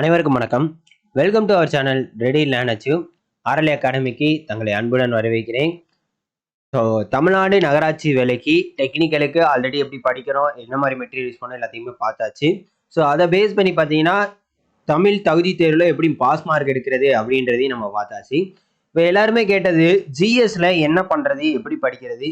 அனைவருக்கும் வணக்கம். Welcome to our channel ready learn achieve RL அகாடமிக்கு தங்களை அன்புடன் வரவேற்கிறேன். ஸோ தமிழ்நாடு நகராட்சி வேலைக்கு டெக்னிக்கலுக்கு ஆல்ரெடி எப்படி படிக்கிறோம் என்ன மாதிரி மெட்டீரியல் யூஸ் பண்ணோம் எல்லாத்தையுமே பார்த்தாச்சு. ஸோ அதை பேஸ் பண்ணி பார்த்தீங்கன்னா தமிழ் தகுதி தேர்வில் எப்படி பாஸ் மார்க் எடுக்கிறது அப்படின்றதையும் நம்ம பார்த்தாச்சு. இப்போ எல்லாருமே கேட்டது ஜிஎஸ்ல என்ன பண்ணுறது எப்படி படிக்கிறது?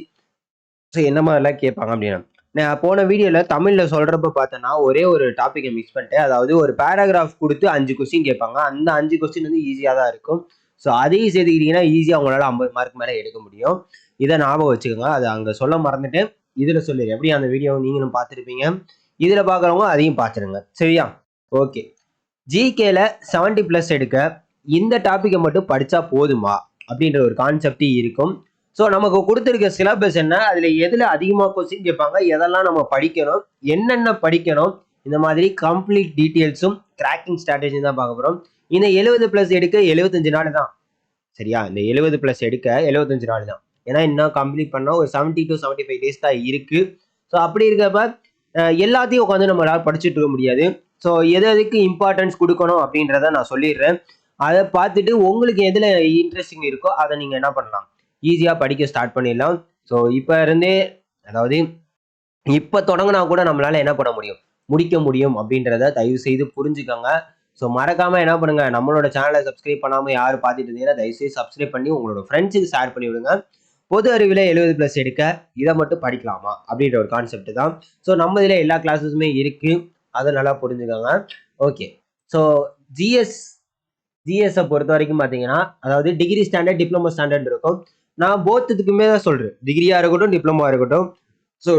ஸோ என்ன மாதிரிலாம் கேட்பாங்க அப்படின்னா நான் போன வீடியோவில் தமிழில் சொல்கிறப்ப பார்த்தேன்னா ஒரே ஒரு டாப்பிக்கை மிஸ் பண்ணிட்டேன். அதாவது ஒரு பேராகிராஃப் கொடுத்து அஞ்சு கொஸ்டின் கேட்பாங்க. அந்த அஞ்சு கொஸ்டின் வந்து ஈஸியாக தான் இருக்கும். ஸோ அதையும் சேர்த்துக்கிட்டிங்கன்னா ஈஸியாக உங்களால் ஐம்பது மார்க் மேலே எடுக்க முடியும். இதை ஞாபகம் வச்சுக்கோங்க. அது அங்கே சொல்ல மறந்துட்டேன் இதில் சொல்லிடு எப்படி அந்த வீடியோ நீங்களும் பார்த்துருப்பீங்க. இதில் பார்க்குறவங்க அதையும் பார்த்துருங்க. சரியா? ஓகே ஜிகேல செவன்ட்டி ப்ளஸ் எடுக்க இந்த டாப்பிக்கை மட்டும் படித்தா போதுமா? அப்படின்ற ஒரு கான்செப்ட் இருக்கும். ஸோ நமக்கு கொடுத்துருக்க சிலபஸ் என்ன? அதில் எதில் அதிகமாக கொஸ்டின் கேட்பாங்க? எதெல்லாம் நம்ம படிக்கணும்? என்னென்ன படிக்கணும்? இந்த மாதிரி கம்ப்ளீட் டீட்டெயில்ஸும் கிராக்கிங் ஸ்ட்ராட்டஜி தான் பார்க்க போகிறோம் இந்த எழுபது ப்ளஸ் எடுக்க எழுபத்தஞ்சு நாள் தான். சரியா? இந்த எழுபது ப்ளஸ் எடுக்க எழுபத்தஞ்சு நாள் தான். ஏன்னா இன்னும் கம்ப்ளீட் பண்ணால் ஒரு seventy two seventy five days தான் இருக்குது ஸோ அப்படி இருக்கப்ப எல்லாத்தையும் உட்காந்து நம்மளால் படிச்சுட்டு இருக்க முடியாது. ஸோ எது எதுக்கு இம்பார்ட்டன்ஸ் கொடுக்கணும் அப்படின்றத நான் சொல்லிடுறேன். அதை பார்த்துட்டு உங்களுக்கு எதில் இன்ட்ரெஸ்டிங் இருக்கோ அதை நீங்கள் என்ன பண்ணலாம்? ஈஸியாக படிக்க ஸ்டார்ட் பண்ணிடலாம். ஸோ இப்போ இருந்தே அதாவது இப்போ தொடங்கினா கூட நம்மளால் என்ன பண்ண முடியும்? முடிக்க முடியும் அப்படின்றத தயவு செய்து புரிஞ்சுக்கோங்க. ஸோ மறக்காமல் என்ன பண்ணுங்க? நம்மளோட சேனலை சப்ஸ்கிரைப் பண்ணாமல் யார் பார்த்துட்டு இருந்தீங்கன்னா தயவு செய்து சப்ஸ்கிரைப் பண்ணி உங்களோட ஃப்ரெண்ட்ஸுக்கு ஷேர் பண்ணி விடுங்க. பொது அறிவில் எழுபது ப்ளஸ் எடுக்க இதை மட்டும் படிக்கலாமா? அப்படின்ற ஒரு கான்செப்ட் தான். ஸோ நம்ம இதில் எல்லா கிளாஸஸுமே இருக்குது அதை நல்லா புரிஞ்சுக்கோங்க. ஓகே ஸோ ஜிஎஸ் ஜிஎஸ்ஸை பொறுத்த வரைக்கும் பார்த்தீங்கன்னா அதாவது டிகிரி ஸ்டாண்டர்ட் டிப்ளமோ ஸ்டாண்டர்ட் இருக்கும். நான் போத்துக்குமே தான் சொல்கிறேன் டிகிரியாக இருக்கட்டும் டிப்ளமோ இருக்கட்டும். ஸோ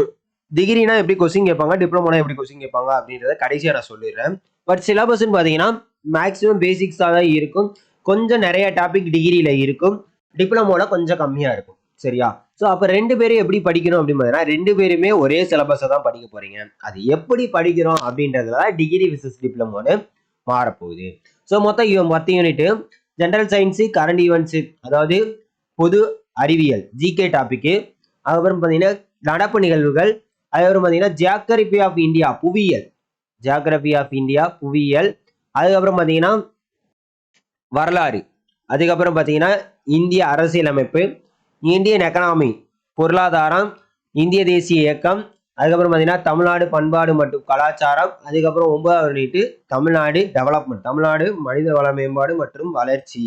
டிகிரினா எப்படி கொஸ்டின் கேட்பாங்க டிப்ளமோனா எப்படி கொஸ்டின் கேட்பாங்க அப்படின்றத கடைசியாக நான் சொல்லிடுறேன். பட் சிலபஸ்ன்னு பார்த்தீங்கன்னா மேக்ஸிமம் பேசிக்ஸாக தான் இருக்கும். கொஞ்சம் நிறைய டாபிக் டிகிரியில் இருக்கும். டிப்ளமோவில் கொஞ்சம் கம்மியாக இருக்கும். சரியா? ஸோ அப்போ ரெண்டு பேரும் எப்படி படிக்கணும் அப்படின்னு பார்த்தீங்கன்னா ரெண்டு பேருமே ஒரே சிலபஸை தான் படிக்க போகிறீங்க அது எப்படி படிக்கிறோம் அப்படின்றதுல டிகிரி விசஸ் டிப்ளமோன்னு மாறப்போகுது. ஸோ மொத்தம் இவன் மொத்த unit general science current events அதாவது பொது அறிவியல் ஜிகே டாபிக்கு அதுக்கப்புறம் பார்த்தீங்கன்னா நடப்பு நிகழ்வுகள். அதுக்கப்புறம் பார்த்தீங்கன்னா ஜியாகிரபி ஆஃப் இந்தியா புவியியல். ஜியாகிரபி ஆஃப் இந்தியா புவியியல். அதுக்கப்புறம் பார்த்தீங்கன்னா வரலாறு. அதுக்கப்புறம் பார்த்தீங்கன்னா இந்திய அரசியலமைப்பு இந்தியன் எக்கனாமி பொருளாதாரம் இந்திய தேசிய இயக்கம். அதுக்கப்புறம் பார்த்தீங்கன்னா தமிழ்நாடு பண்பாடு மற்றும் கலாச்சாரம். அதுக்கப்புறம் ஒன்பதாவது நீட்டு தமிழ்நாடு டெவலப்மெண்ட் தமிழ்நாடு மனித வள மேம்பாடு மற்றும் வளர்ச்சி.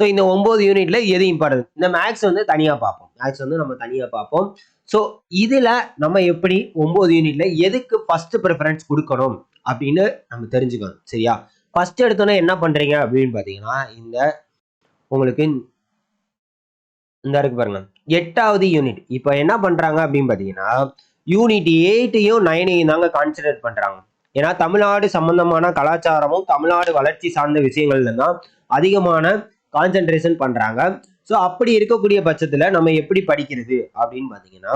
ஸோ இந்த ஒன்பது யூனிட்ல எது இம்பார்ட்டன்ட் இந்த மேக்ஸ் வந்து தனியாக பார்ப்போம். மேக்ஸ் வந்து நம்ம தனியாக பார்ப்போம். ஸோ இதில் நம்ம எப்படி ஒம்பது யூனிட்ல எதுக்கு ஃபர்ஸ்ட் ப்ரிஃபரன்ஸ் கொடுக்கணும் அப்படின்னு நம்ம தெரிஞ்சுக்கணும். சரியா? ஃபர்ஸ்ட் எடுத்தோன்னே என்ன பண்றீங்க அப்படின்னு பார்த்தீங்கன்னா இந்த உங்களுக்கு இந்த இருக்கு பாருங்க. எட்டாவது யூனிட் இப்போ என்ன பண்றாங்க அப்படின்னு பார்த்தீங்கன்னா யூனிட் எயிட்டையும் நைனையும் தாங்க கான்சென்ட்ரேட் பண்றாங்க. ஏன்னா தமிழ்நாடு சம்பந்தமான கலாச்சாரமும் தமிழ்நாடு வளர்ச்சி சார்ந்த விஷயங்கள்ல தான் அதிகமான கான்சென்ட்ரேஷன் பண்ணுறாங்க ஸோ அப்படி இருக்கக்கூடிய பட்சத்தில் நம்ம எப்படி படிக்கிறது அப்படின்னு பார்த்தீங்கன்னா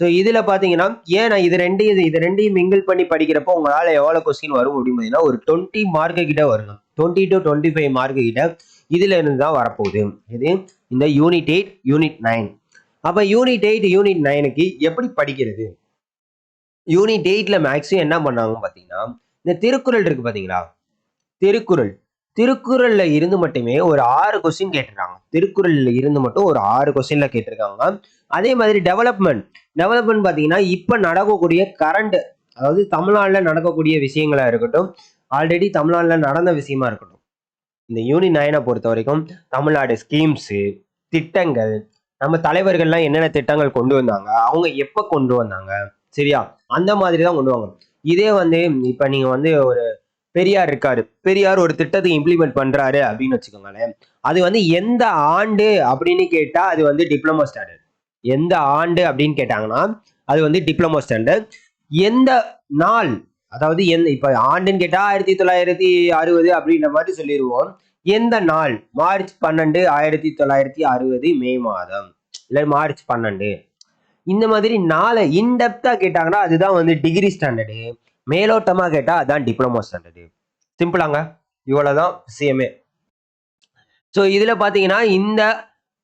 ஸோ இதில் பார்த்தீங்கன்னா ஏன் நான் இது ரெண்டையும் இது ரெண்டையும் மிங்கிள் பண்ணி படிக்கிறப்போ உங்களால் எவ்வளோ கொஸ்டின் வரும் அப்படின்னு பார்த்தீங்கன்னா ஒரு டுவெண்ட்டி மார்க்கு கிட்ட வரும் twenty to twenty five mark கிட்ட இதில் இருந்து தான் வரப்போகுது. இது இந்த யூனிட் எயிட் யூனிட் நைன் அப்போ யூனிட் எயிட் யூனிட் நைனுக்கு எப்படி படிக்கிறது? யூனிட் எயிட்டில் மேக்ஸிமம் என்ன பண்ணாங்க பார்த்தீங்கன்னா இந்த திருக்குறள் இருக்குது பார்த்தீங்களா திருக்குறள். திருக்குறள்ல இருந்து மட்டுமே ஒரு ஆறு கொஸ்டின் கேட்டிருக்காங்க. திருக்குறள்ல இருந்து மட்டும் ஒரு ஆறு கொஸ்டின்ல கேட்டிருக்காங்க. அதே மாதிரி டெவலப்மெண்ட் டெவலப்மெண்ட் பார்த்தீங்கன்னா இப்போ நடக்கக்கூடிய கரண்ட் அதாவது தமிழ்நாட்டில் நடக்கக்கூடிய விஷயங்களா இருக்கட்டும் ஆல்ரெடி தமிழ்நாட்டில் நடந்த விஷயமா இருக்கட்டும். இந்த யூனி நைனை பொறுத்த வரைக்கும் தமிழ்நாடு ஸ்கீம்ஸு திட்டங்கள் நம்ம தலைவர்கள்லாம் என்னென்ன திட்டங்கள் கொண்டு வந்தாங்க அவங்க எப்போ கொண்டு வந்தாங்க சரியா? அந்த மாதிரி தான் கொண்டு வாங்க. இதே வந்து இப்போ நீங்கள் வந்து ஒரு பெரியார் இருக்காரு. பெரியார் ஒரு திட்டத்தை இம்ப்ளிமெண்ட் பண்றாரு அப்படின்னு வச்சுக்கோங்களேன். அது வந்து எந்த ஆண்டு அப்படின்னு கேட்டா அது வந்து டிப்ளமோ ஸ்டாண்டர்ட் எந்த ஆண்டு அப்படின்னு கேட்டாங்கன்னா அது வந்து டிப்ளமோ ஸ்டாண்டர்ட் எந்த நாள் அதாவது எந்த இப்ப ஆண்டுன்னு கேட்டா ஆயிரத்தி தொள்ளாயிரத்தி அறுபது அப்படின்ற மாதிரி சொல்லிடுவோம் எந்த நாள்? மார்ச் பன்னெண்டு ஆயிரத்தி தொள்ளாயிரத்தி அறுபது மே மாதம். இல்லை மார்ச் பன்னெண்டு. இந்த மாதிரி நாளை இன்டெப்தா கேட்டாங்கன்னா அதுதான் வந்து டிகிரி ஸ்டாண்டர்டு மேலோட்டமா கேட்டால் அதான் டிப்ளமோ ஸ்டாண்டர்டு சிம்பிளாங்க இவ்வளவுதான் விஷயமே ஸோ இதில் பார்த்தீங்கன்னா இந்த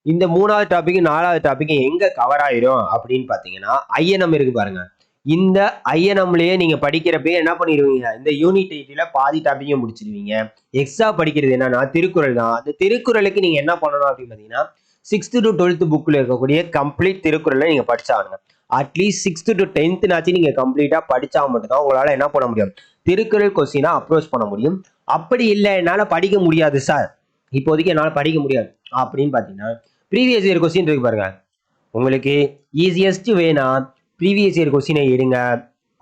இந்த மூணாவது டாபிக் நாலாவது டாபிக் எங்கே கவர் ஆயிரும் அப்படின்னு பார்த்தீங்கன்னா ஐஎன்எம் இருக்கு பாருங்க. இந்த ஐஎன்எம்லயே நீங்க படிக்கிறப்பயே என்ன பண்ணிடுவீங்க? இந்த யூனிட் எயிட்டில பாதி டாப்பிக்கையும் முடிச்சிருவீங்க. எக்ஸ்ட்ரா படிக்கிறது என்னன்னா திருக்குறள் தான். அந்த திருக்குறளுக்கு நீங்க என்ன பண்ணணும் அப்படின்னு பார்த்தீங்கன்னா சிக்ஸ்த் டு டுவெல்த் புக்கில் இருக்கக்கூடிய கம்ப்ளீட் திருக்குறளை நீங்க படிச்சாகணும் அட்லீஸ்ட் சிக்ஸ்த் டு டென்த்னாச்சும் நீங்கள் கம்ப்ளீட்டாக படித்தா மட்டும்தான் உங்களால் என்ன பண்ண முடியும்? திருக்குறள் கொஸ்டினாக அப்ரோச் பண்ண முடியும். அப்படி இல்லை என்னால் படிக்க முடியாது சார் இப்போதைக்கு என்னால் படிக்க முடியாது. அப்படின்னு பார்த்தீங்கன்னா ப்ரீவியஸ் இயர் கொஸ்டின் இருக்கு பாருங்க. உங்களுக்கு ஈஸியஸ்ட் வேணா ப்ரீவியஸ் இயர் கொஸ்டினை எடுங்க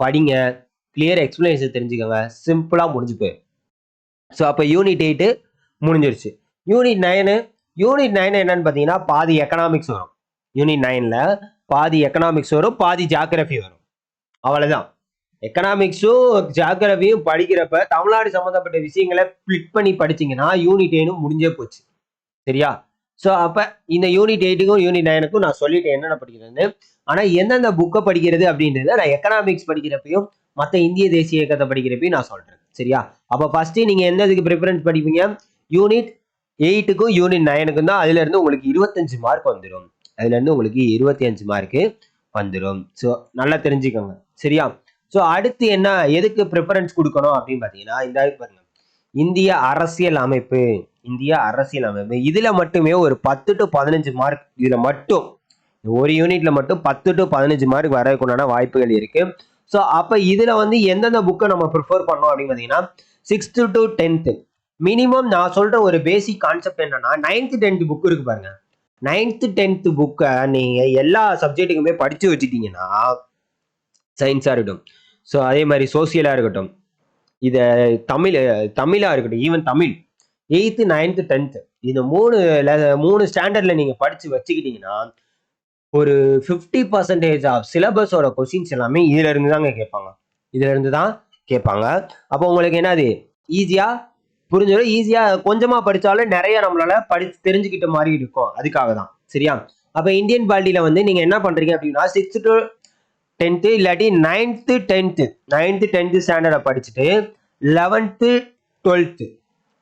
படிங்க கிளியர் எக்ஸ்பிளனேஷன் தெரிஞ்சுக்கோங்க. சிம்பிளாக முடிஞ்சு போயிடும். ஸோ அப்போ யூனிட் எயிட்டு முடிஞ்சிருச்சு. யூனிட் நைனு யூனிட் நைன் என்னன்னு பார்த்தீங்கன்னா பாதி எக்கனாமிக்ஸ் வரும். யூனிட் நைனில் பாதி எக்கனாமிக்ஸ் வரும் பாதி ஜாகிரபி வரும். அவ்வளோதான் எக்கனாமிக்ஸும் ஜாகிரபியும் படிக்கிறப்ப தமிழ்நாடு சம்மந்தப்பட்ட விஷயங்களை கிளிக் பண்ணி படிச்சீங்கன்னா யூனிட் எயினும் முடிஞ்சே போச்சு. சரியா? ஸோ அப்போ இந்த யூனிட் எயிட்டுக்கும் யூனிட் நைனுக்கும் நான் சொல்லிட்டேன் என்னென்ன படிக்கிறேன்னு ஆனால் எந்தெந்த புக்கை படிக்கிறது அப்படின்றத நான் எக்கனாமிக்ஸ் படிக்கிறப்பையும் மற்ற இந்திய தேசிய இயக்கத்தை படிக்கிறப்பையும் நான் சொல்கிறேன் சரியா? அப்போ ஃபஸ்ட்டு நீங்கள் எந்த இதுக்கு ப்ரிஃபரன்ஸ் படிப்பீங்க? யூனிட் எயிட்டுக்கும் யூனிட் நைனுக்கும் தான் அதுலேருந்து உங்களுக்கு இருபத்தஞ்சு மார்க் வந்துடும் அதுலேருந்து உங்களுக்கு இருபத்தி அஞ்சு மார்க்கு வந்துடும் ஸோ நல்லா தெரிஞ்சுக்கோங்க. சரியா? ஸோ அடுத்து என்ன எதுக்கு ப்ரிஃபரன்ஸ் கொடுக்கணும் அப்படின்னு பார்த்தீங்கன்னா இந்த பாருங்க. இந்திய அரசியல் அமைப்பு இந்திய அரசியல் அமைப்பு. இதில் மட்டுமே ஒரு பத்து டு பதினஞ்சு மார்க் இதில் மட்டும். ஒரு யூனிட்ல மட்டும் பத்து டு பதினஞ்சு மார்க் வரதுக்குண்டான வாய்ப்புகள் இருக்கு. ஸோ அப்போ இதில் வந்து எந்தெந்த புக்கை நம்ம ப்ரிஃபர் பண்ணோம் அப்படின்னு பார்த்தீங்கன்னா சிக்ஸ்த்து டு டென்த்து மினிமம் நான் சொல்கிற ஒரு பேசிக் கான்செப்ட் என்னன்னா நைன்த்து டென்த்து புக் இருக்கு பாருங்க. நைன்த்து டென்த்து புக்கை நீங்கள் எல்லா சப்ஜெக்ட்டுக்குமே படித்து வச்சுட்டீங்கன்னா சயின்ஸாக இருக்கட்டும். ஸோ அதே மாதிரி சோசியலாக இருக்கட்டும். இதை தமிழ் தமிழாக இருக்கட்டும் even Tamil. Eighth ninth tenth இந்த மூணு மூணு ஸ்டாண்டர்டில் நீங்கள் படித்து வச்சுக்கிட்டீங்கன்னா ஒரு ஃபிஃப்டி பர்சன்டேஜ் ஆஃப் சிலபஸோட கொஷின்ஸ் எல்லாமே இதுல இருந்து தாங்க கேட்பாங்க. இதுல இருந்து தான் கேட்பாங்க. அப்போ உங்களுக்கு என்னது? ஈஸியாக புரிஞ்சிடும் ஈஸியாக கொஞ்சமாக படித்தாலும் நிறைய நம்மளால படிச்சு தெரிஞ்சுக்கிட்ட மாதிரி இருக்கும் அதுக்காக தான் சரியா? அப்போ இந்தியன் பாலிட்டியில் வந்து நீங்கள் என்ன பண்ணுறீங்க அப்படின்னா சிக்ஸ்த் டு டென்த்து இல்லாட்டி நைன்த்து டென்த்து நைன்த்து டென்த்து ஸ்டாண்டர்டை படிச்சுட்டு லெவன்த்து டுவெல்த்து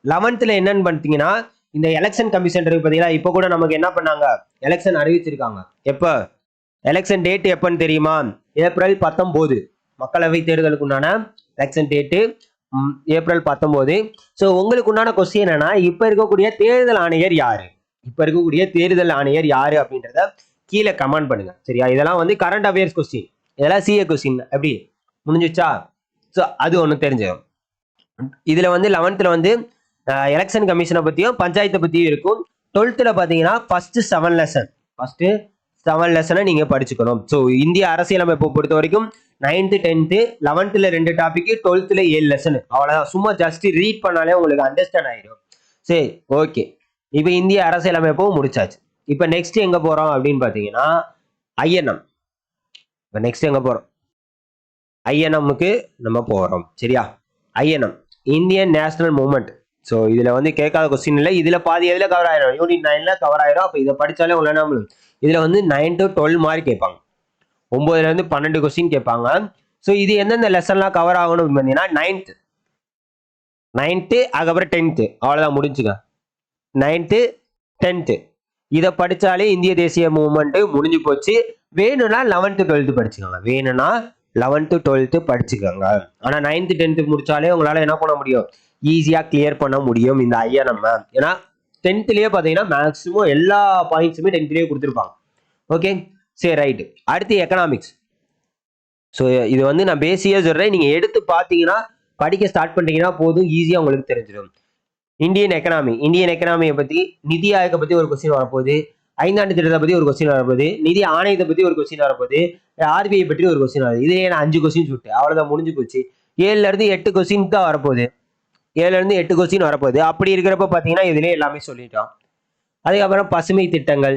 லெவன்த்தில் என்னென்னு பண்ணிட்டீங்கன்னா இந்த எலெக்ஷன் கமிஷன் இருக்கு பார்த்தீங்களா இப்போ கூட நமக்கு என்ன பண்ணாங்க? எலெக்ஷன் அறிவிச்சிருக்காங்க. எப்போ? எலெக்ஷன் டேட் எப்போன்னு தெரியுமா? ஏப்ரல் பத்தொம்போது. மக்களவை தேர்தலுக்கு உண்டான எலெக்ஷன் டேட்டு ஏப்ரல் பத்தொம்போது. ஸோ உங்களுக்கு உண்டான கொஸ்டின் என்னன்னா இப்போ இருக்கக்கூடிய தேர்தல் ஆணையர் யாரு? இப்போ இருக்கக்கூடிய தேர்தல் ஆணையர் யாரு அப்படின்றத கீழே கமெண்ட் பண்ணுங்க. சரியா? இதெல்லாம் வந்து கரண்ட் அஃபேர்ஸ் கொஸ்டின் இதெல்லாம் சிஏ கொஸ்டின் எப்படி? முடிஞ்சிச்சா ஸோ அது ஒன்று தெரிஞ்சிடும் இதில் வந்து லெவன்த்தில் வந்து எலெக்ஷன் கமிஷனை பற்றியும் பஞ்சாயத்தை பற்றியும் இருக்கும். டுவெல்த்தில் பார்த்தீங்கன்னா first seven lesson first seven லெசனை நீங்கள் படிச்சுக்கணும். ஸோ இந்திய அரசியலமைப்பை பொறுத்த வரைக்கும் நைன்த்து டென்த்து லெவன்த்தில் ரெண்டு டாபிக்கு டுவெல்த்தில் ஏழு லெசனு அவ்வளோதான் சும்மா ஜஸ்ட் ரீட் பண்ணாலே உங்களுக்கு அண்டர்ஸ்டாண்ட் ஆகிடும் சரி ஓகே இப்போ இந்திய அரசியலமைப்பும் முடிச்சாச்சு. இப்போ நெக்ஸ்ட் எங்கே போகிறோம் அப்படின்னு பார்த்தீங்கன்னா ஐஎன்எம். இப்போ நெக்ஸ்ட் எங்கே போகிறோம் ஐஎன்எம்முக்கு நம்ம போகிறோம் சரியா? INM Indian national movement so இதில் வந்து கேட்காத கொஸ்டின் இல்லை. இதில் பாதி எதில் கவர் ஆயிரும்? யூனிட் நைனில் கவர் ஆயிரும். அப்போ இதை படித்தாலே உள்ள நம்மளும் இதில் வந்து நைன் டு டுவெல் மார்க் கேட்பாங்க. ஒம்போதுலேருந்து பன்னெண்டு கொஸ்டின் கேட்பாங்க. ஸோ இது எந்தெந்த லெசன்லாம் கவர் ஆகணும் பார்த்தீங்கன்னா நைன்த்து நைன்த்து அதுக்கப்புறம் டென்த்து அவ்வளோதான் முடிஞ்சுங்க. நைன்த்து டென்த்து இதை படித்தாலே இந்திய தேசிய மூமெண்ட்டு முடிஞ்சு போச்சு. வேணும்னா லெவன்த்து டுவெல்த்து படிச்சுக்கோங்க. வேணும்னா லெவன்த்து டுவெல்த்து படிச்சுக்கோங்க. ஆனால் நைன்த்து டென்த்து முடித்தாலே உங்களால் என்ன பண்ண முடியும்? ஈஸியாக கிளியர் பண்ண முடியும் இந்த ஐயா நம்ம. ஏன்னா டென்த்துலேயே பார்த்தீங்கன்னா மேக்ஸிமம் எல்லா பாயிண்ட்ஸுமே டென்த்துலேயே கொடுத்துருப்பாங்க. ஓகே சரி ரைட்டு அடுத்து எக்கனாமிக்ஸ் ஸோ இது வந்து நான் பேசியே சொல்கிறேன் நீங்கள் எடுத்து பார்த்தீங்கன்னா படிக்க ஸ்டார்ட் பண்ணிட்டீங்கன்னா போதும் ஈஸியாக உங்களுக்கு தெரிஞ்சிடும். இந்தியன் எக்கனாமி இந்தியன் எக்கனாமியை பற்றி நிதி ஆயோகை பற்றி ஒரு கொஸ்டின் வரப்போகுது. ஐந்தாண்டு திட்டத்தை பற்றி ஒரு கொஸ்டின் வரப்போகுது. நிதி ஆணையத்தை பற்றி ஒரு கொஸ்டின் வரப்போகுது. ஆர்பிஐ பற்றி ஒரு கொஸ்டின் வருது இதுலேயே நான் அஞ்சு கொஸ்டின் சுட்டு அவ்வளோதான் முடிஞ்சு போச்சு. ஏழுலேருந்து எட்டு கொஸ்டின் தான் வரப்போகுது. ஏழுலேருந்து எட்டு கொஸ்டின் வரப்போகுது. அப்படி இருக்கிறப்ப பார்த்தீங்கன்னா இதுலேயே எல்லாமே சொல்லிட்டோம். அதுக்கப்புறம் பசுமை திட்டங்கள்.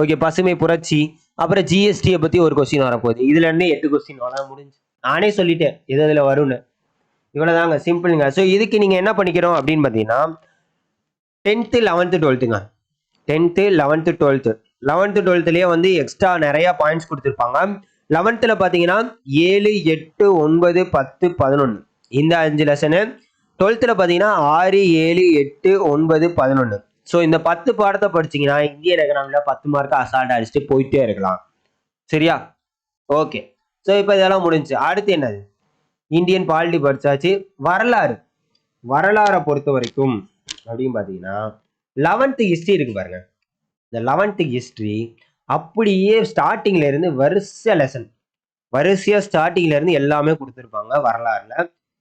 ஓகே பசுமை புரட்சி. அப்புறம் ஜிஎஸ்டியை பற்றி ஒரு கொஸ்டின் வரப்போகுது. இதில் இருந்து எட்டு கொஸ்டின் வர முடிஞ்சு. நானே சொல்லிட்டேன் எது இதில் வரும்னு. இவ்வளோதாங்க சிம்பிளுங்க ஸோ இதுக்கு நீங்கள் என்ன பண்ணிக்கிறோம் அப்படின்னு பார்த்தீங்கன்னா டென்த்து லெவன்த்து டுவெல்த்துங்க டென்த்து லெவன்த்து டுவெல்த்து லெவன்த்து டுவெல்த்துலேயே வந்து எக்ஸ்ட்ரா நிறையா பாயிண்ட்ஸ் கொடுத்துருப்பாங்க. லெவன்த்தில் பார்த்தீங்கன்னா ஏழு எட்டு ஒன்பது பத்து பதினொன்று இந்த அஞ்சு லெசனு டுவெல்த்தில் பார்த்தீங்கன்னா ஆறு ஏழு எட்டு ஒன்பது பதினொன்று ஸோ இந்த பத்து பாடத்தை படிச்சீங்கன்னா இந்தியன் எக்கனாமியில் பத்து மார்க் அசால்ட் அடிச்சுட்டு போயிட்டே இருக்கலாம். சரியா? ஓகே ஸோ இப்போ இதெல்லாம் முடிஞ்சு. அடுத்து என்னது? இந்தியன் பாலிட்டி படித்தாச்சு வரலாறு. வரலாறை பொறுத்த வரைக்கும் அப்படின்னு பார்த்தீங்கன்னா லெவன்த்து ஹிஸ்ட்ரி இருக்கு பாருங்க. இந்த லெவன்த்து ஹிஸ்ட்ரி அப்படியே ஸ்டார்டிங்ல இருந்து வரிசை லெசன் வரிசையாக ஸ்டார்டிங்ல இருந்து எல்லாமே கொடுத்துருப்பாங்க வரலாறுல.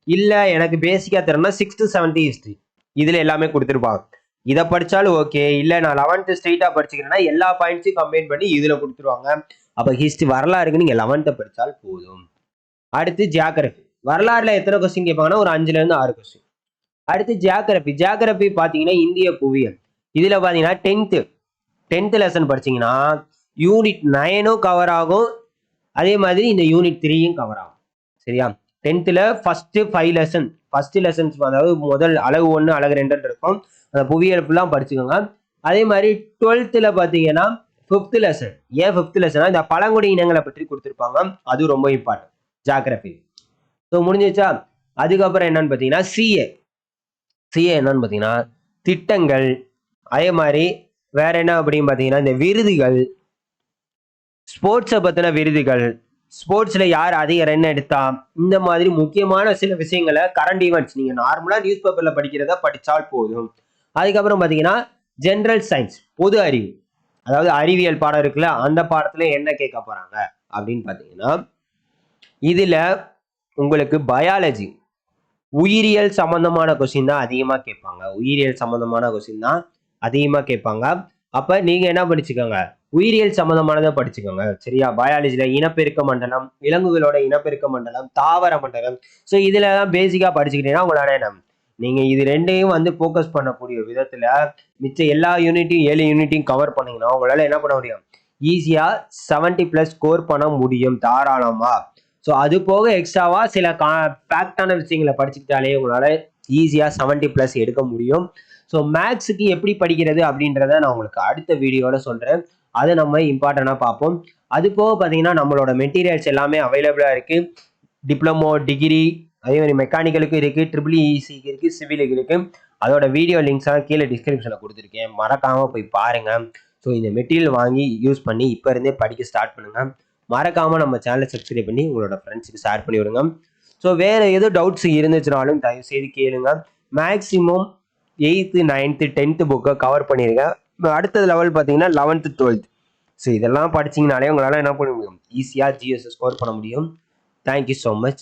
இல்லை எனக்கு பேசிக்காக தெரியணும்னா சிக்ஸ்த்து செவன்த்து ஹிஸ்ட்ரி இதில் எல்லாமே கொடுத்துருப்பாங்க. இதை படிச்சாலும் ஓகே இல்லை நான் லெவன்த்து ஸ்ட்ரெயிட்டாக படிச்சுக்கிறேன்னா எல்லா பாயிண்ட்ஸையும் கம்பைன் பண்ணி இதில் கொடுத்துருவாங்க. அப்போ ஹிஸ்ட்ரி வரலாறுக்கு நீங்கள் லெவன்த்தை படித்தால் போதும். அடுத்து ஜியாகிரபி வரலாறுல எத்தனை கொஸ்டின் கேட்பாங்கன்னா ஒரு அஞ்சுலேருந்து ஆறு கொஸ்டின் அடுத்து ஜியாகிரபி ஜியாகிரபி பார்த்தீங்கன்னா இந்திய புவியியல். இதில் பார்த்தீங்கன்னா டென்த்து டென்த்து லெசன் படிச்சீங்கன்னா யூனிட் நைனும் கவர் ஆகும். அதே மாதிரி இந்த யூனிட் த்ரீயும் கவர் ஆகும். சரியா? டென்த்தில் first five lesson first lessons அதாவது முதல் அழகு ஒன்று அழகு ரெண்டுன்னு இருக்கும். புவியியல் ஃபுல்லாக படிச்சுக்கோங்க. அதே மாதிரி டுவெல்த்தில் பார்த்தீங்கன்னா ஃபிஃப்த் லெசன் ஏன் ஃபிஃப்த் லெசனா இந்த பழங்குடி இனங்களை பற்றி கொடுத்துருப்பாங்க. அது ரொம்ப இம்பார்ட்டன்ட் ஜாகிரபி ஸோ முடிஞ்சிச்சா அதுக்கப்புறம் என்னன்னு பார்த்தீங்கன்னா சிஏ சிஏ என்னன்னு பார்த்தீங்கன்னா திட்டங்கள். அதே மாதிரி வேற என்ன அப்படின்னு பார்த்தீங்கன்னா இந்த விருதுகள். ஸ்போர்ட்ஸை பற்றின விருதுகள். ஸ்போர்ட்ஸில் யார் அதிக ரன் எடுத்தா? இந்த மாதிரி முக்கியமான சில விஷயங்களை கரண்ட் ஈவெண்ட்ஸ் நீங்கள் நார்மலாக நியூஸ் பேப்பரில் படிக்கிறத படித்தால் போதும். அதுக்கப்புறம் பார்த்தீங்கன்னா ஜென்ரல் சயின்ஸ் பொது அறிவு. அதாவது அறிவியல் பாடம் இருக்குல்ல அந்த பாடத்துல என்ன கேட்க போறாங்க? அப்படின்னு பார்த்தீங்கன்னா இதுல உங்களுக்கு பயாலஜி உயிரியல் சம்பந்தமான கொஸ்டின் தான் அதிகமாக கேட்பாங்க. உயிரியல் சம்பந்தமான கொஸ்டின் தான் அதிகமாக கேட்பாங்க. அப்போ நீங்கள் என்ன படிச்சுக்கோங்க? உயிரியல் சம்பந்தமானதை படிச்சுக்கோங்க. சரியா? பயாலஜியில் இனப்பெருக்க மண்டலம் விலங்குகளோட இனப்பெருக்க மண்டலம் தாவர மண்டலம். ஸோ இதுல தான் பேசிக்கா படிச்சுக்கிட்டீங்கன்னா உங்களால என்ன நீங்க இது ரெண்டையும் வந்து ஃபோக்கஸ் பண்ணக்கூடிய விதத்துல மிச்ச எல்லா யூனிட்டையும் ஏழு யூனிட்டையும் கவர் பண்ணீங்கன்னா உங்களால என்ன பண்ண முடியும்? ஈஸியா செவன்டி பிளஸ் ஸ்கோர் பண்ண முடியும் தாராளமா. ஸோ அது போக எக்ஸ்ட்ராவா சில கா ஃபேக்டான விஷயங்களை படிச்சுக்கிட்டாலே உங்களால ஈஸியா செவன்டி பிளஸ் எடுக்க முடியும். ஸோ மேக்ஸுக்கு எப்படி படிக்கிறது அப்படின்றத நான் உங்களுக்கு அடுத்த வீடியோவில் சொல்கிறேன் அதை நம்ம இம்பார்ட்டண்டாக பார்ப்போம். அது போக பார்த்தீங்கன்னா நம்மளோட மெட்டீரியல்ஸ் எல்லாமே அவைலபிளாக இருக்குது டிப்ளமோ டிகிரி அதே மாதிரி மெக்கானிக்கலுக்கும் இருக்குது ட்ரிபிள் இசிக்கு e, e இருக்குது சிவிலுக்கு இருக்குது அதோட வீடியோ லிங்க்ஸ்லாம் கீழே டிஸ்கிரிப்ஷனில் கொடுத்துருக்கேன். மறக்காமல் போய் பாருங்கள் ஸோ இந்த மெட்டீரியல் வாங்கி யூஸ் பண்ணி இப்போ இருந்தே படிக்க ஸ்டார்ட் பண்ணுங்கள் மறக்காமல் நம்ம சேனலை சப்ஸ்கிரைப் பண்ணி உங்களோட ஃப்ரெண்ட்ஸுக்கு ஷேர் பண்ணி விடுங்க. ஸோ வேறு எதுவும் டவுட்ஸ் இருந்துச்சுனாலும் தயவு செய்து கேளுங்க மேக்ஸிமம் எயித்து நைன்த்து டென்த்து புக்கை கவர் பண்ணியிருக்கேன் அடுத்த லெவல் பார்த்தீங்கன்னா லெவன்த்து டுவெல்த் ஸோ இதெல்லாம் படிச்சிங்கனாலே உங்களால் என்ன பண்ண முடியும்? ஈஸியாக ஜிஎஸ் ஸ்கோர் பண்ண முடியும். Thank you so much